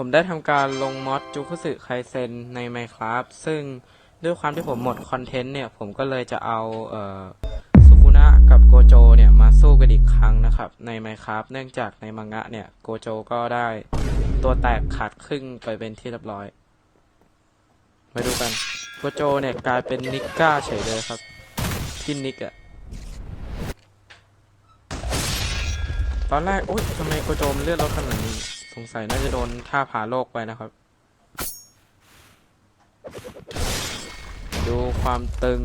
ผมได้ทำการลงมอดจูคุสึไคเซนใน Minecraft ซึ่งด้วยความที่ผมหมดคอนเทนต์เนี่ย ผมก็เลยจะเอาเอ่อสุคุนะกับโกโจเนี่ย มาสู้กันอีกครั้งนะครับ ใน Minecraft เนื่องจากในมังงะเนี่ย โกโจก็ได้ตัวแตกขาดครึ่งไปเป็นที่เรียบร้อย มาดูกัน โกโจเนี่ย กลายเป็นนิกก้าเฉยเลยครับ ที่นิกอะตอนแรกโอุ้ยทำไมโกโจมนเลือดลดขนาดนี้ งสัยน่าจะโดนท่าผาโลกไปนะครับ ดูความตึง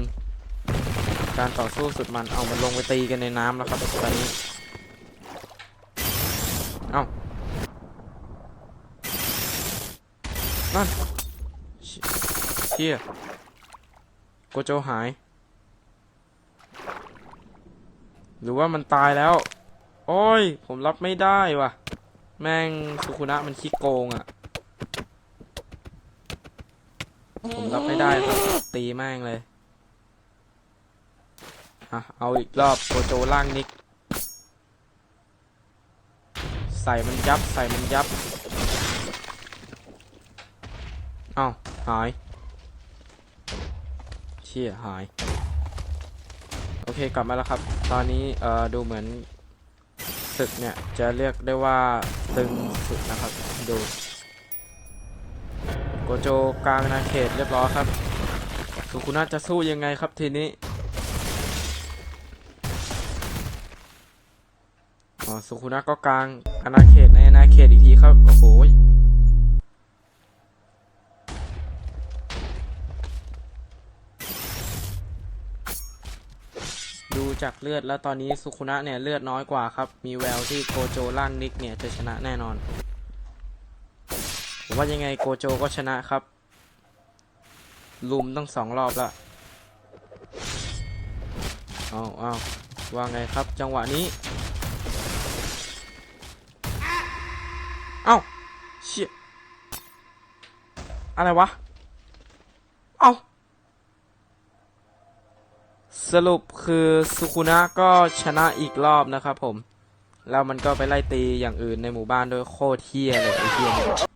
การต่อสู้สุดมันเอามันลงไปตีกันในน้ำแล้วครับตอนนี้ เอ้านั่นเชี่ยเชี่ยโกโจหาย หรือว่ามันตายแล้ว โอ้ย ผมรับไม่ได้ว่ะ แม่งสุคุนะมันขี้โกงอะ่ะ ผมรับไม่ได้ครับ ตีแม่งเลยอะเอาอีกรอบโกโจล่างนิก ใส่มันยับใส่มันยับ เอาหาย เชี่ยหาย โอเคกลับมาแล้วครับ ตอนนี้เอ่อดูเหมือนศึกเนี่ย จะเรียกได้ว่า ตึงสุดนะครับดูโกโจกลางนาเขตเรียบร้อยครับสุคุนะจะสู้ยังไงครับทีนี้อ๋อสุคุนะก็กลางอาณาเขตในอาณาเขตอีกทีครับ โอ้โห ดูจากเลือดแล้วตอนนี้สุคุนะเนี่ยเลือดน้อยกว่าครับ มีแววที่โกโจล่างนิกเนี่ยจะชนะแน่นอนผมว่ายังไงโกโจก็ชนะครับ ลุมต้องสองรอบละเอาเอาว่าไงครับจังหวะนี้ เอ้าเชี่ยอะไรวะ เอ้า สรุปคือสุคุนะก็ชนะอีกรอบนะครับผม แล้วมันก็ไปไล่ตีอย่างอื่นในหมู่บ้านด้วยโคตรเที่ยเลยไอ้เที่ยเนี่ย